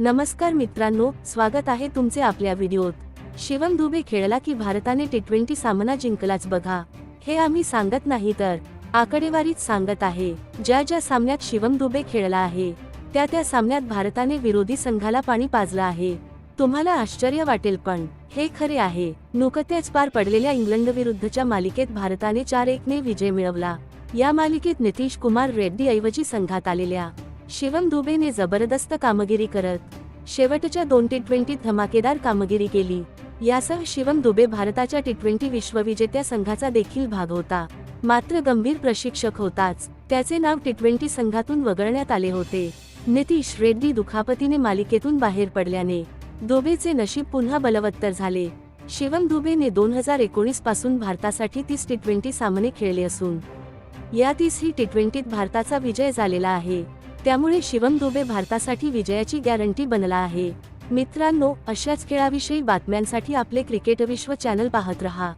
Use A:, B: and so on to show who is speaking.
A: नमस्कार मित्रांनो स्वागत आहे तुमचे आपल्या व्हिडिओत. शिवम दुबे खेळला की भारताने टी ट्वेंटी सामना जिंकलाच बघा. हे आम्ही सांगत नाही तर आकडेवारीच सांगत आहे. ज्या ज्या सामन्यात शिवम दुबे खेळला आहे त्या त्या सामन्यात भारताने विरोधी संघाला पाणी पाजलं आहे. तुम्हाला आश्चर्य वाटेल पण हे खरे आहे. नुकत्याच पार पडलेल्या इंग्लंड विरुद्धच्या मालिकेत भारताने चार एक ने विजय मिळवला. या मालिकेत नितीश कुमार रेड्डी ऐवजी संघात आलेल्या. शिवम दुबेने जबरदस्त कामगिरी करत शेवटच्या दोन टी ट्वेंटीत धमाकेदार कामगिरी केली. यासह शिवम दुबे भारताच्या टी ट्वेंटी विश्वविजेत्या संघाचा देखील भाग होता. मात्र गंभीर प्रशिक्षक होताच त्याचे नाव टी ट्वेंटी संघातून वगळण्यात आले होते. नितीश रेड्डी दुखापतीने मालिकेतून बाहेर पडल्याने दुबेचे नशीब पुन्हा बलवत्तर झाले. शिवम दुबेने दोन हजार एकोणीसपासून भारतासाठी तीस टी ट्वेंटी सामने खेळले असून या तीसही टी ट्वेंटीत भारताचा विजय झालेला आहे. त्यामुळे शिवम दुबे भारतासाठी विजयाची गॅरंटी बनला आहे. मित्रांनो अशाच खेळाविषयी बातम्यांसाठी आपले क्रिकेट विश्व चॅनल पाहत रहा.